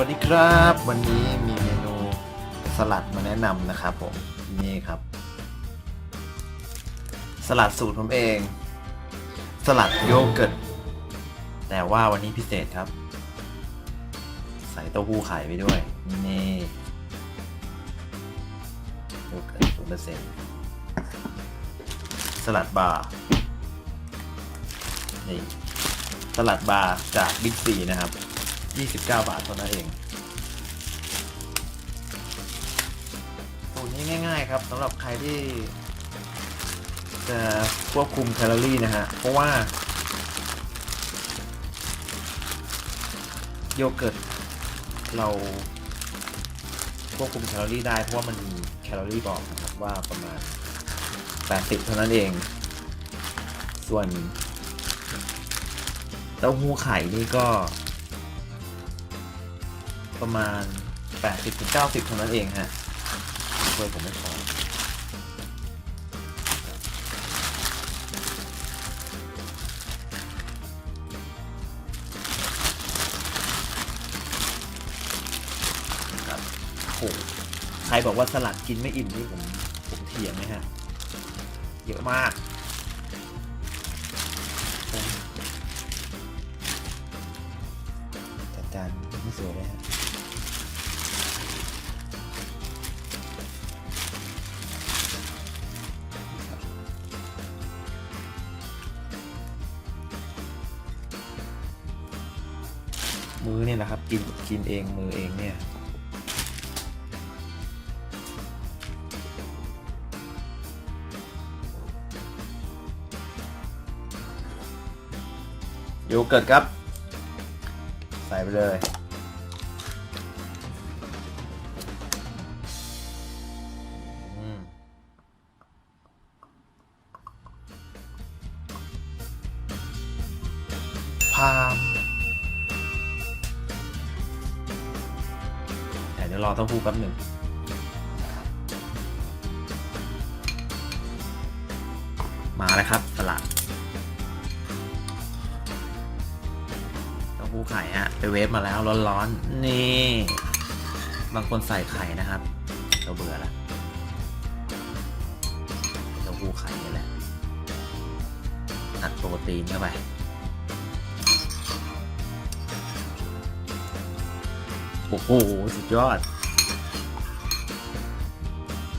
วัสดีครับ วันนี้มีเมนูสลัดมาแนะนำนะครับผมนี่ครับ สลัดสูตรผมเอง สลัดโยเกิร์ตแต่ว่าวันนี้พิเศษครับ ใส่เต้าหู้ไข่ไปด้วยนี่โยเกิร์ตศูนย์เปอร์เซ็นต์สลัดบาร์นี่สลัดบาร์จากบิ๊กซีนะครับ 29 บาทเท่านั้นเองสูตรนี้ง่าย ๆ ครับสำหรับใครที่จะควบคุมแคลอรี่นะฮะ เพราะว่า โยเกิร์ตเราควบคุมแคลอรี่ได้เพราะว่ามันมีแคลอรี่บอกนะครับว่าประมาณ 80 เท่านั้นเอง ส่วนเต้าหู้ไข่นี่ก็ ประมาณ 80-90เท่านั้นเองฮะช่วยผมไม่พอครับโหใครบอกว่าสลัดกินไม่อิ่มนี่ผมผมเถียงนะฮะ เยอะมาก จัดจานไม่สวยเลยฮะ มือเนี่ยแหละครับ กินกินเองมือเองเนี่ยโยเกิร์ตครับ ใส่ไปเลย เดี๋ยวรอเต้าหู้แป๊บหนึ่งมาแล้วครับสลัดเต้าหู้ไข่ฮะไปเวฟมาแล้วร้อนๆนี่บางคนใส่ไข่นะครับเราเบื่อแล้วเต้าหู้ไข่นี่แหละอัดโปรตีนเข้าไป โอ้โห สุดยอด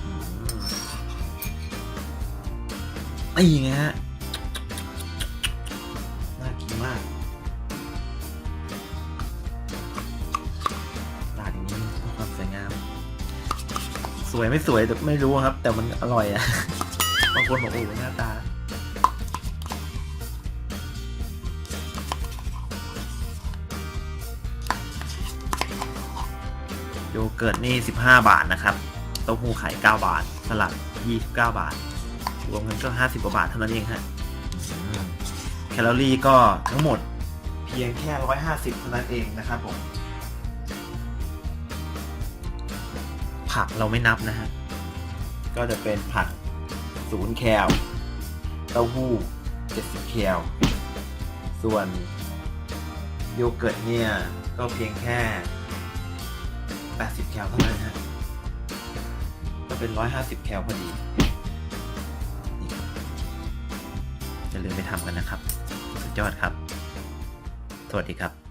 อืมนี่ไงฮะ น่ากินมากตาดอย่างนี้ความสวยงาม สวยไม่สวยไม่รู้ครับ แต่มันอร่อยอะ บางคนบอกโอ้โหหน้าตา โยเกิร์ตนี่ 15 บาทนะครับ เต้าหู้ไข่9บาท สลัด 29 บาท รวมกันก็ 50 กว่าบาทเท่านั้นเองฮะแคลอรี่ก็ทั้งหมดเพียงแค่ 150 เท่านั้นเองนะครับผม ผักเราไม่นับนะฮะ ก็จะเป็นผักศูนย์แคล เต้าหู้ 70 แคล ส่วนโยเกิร์ตเนี่ย ก็เพียงแค่ 80 แคลเท่านั้นฮะก็เป็น 150 แคลพอดีอย่าลืมไปทำกันนะครับ สุดยอดครับ สวัสดีครับ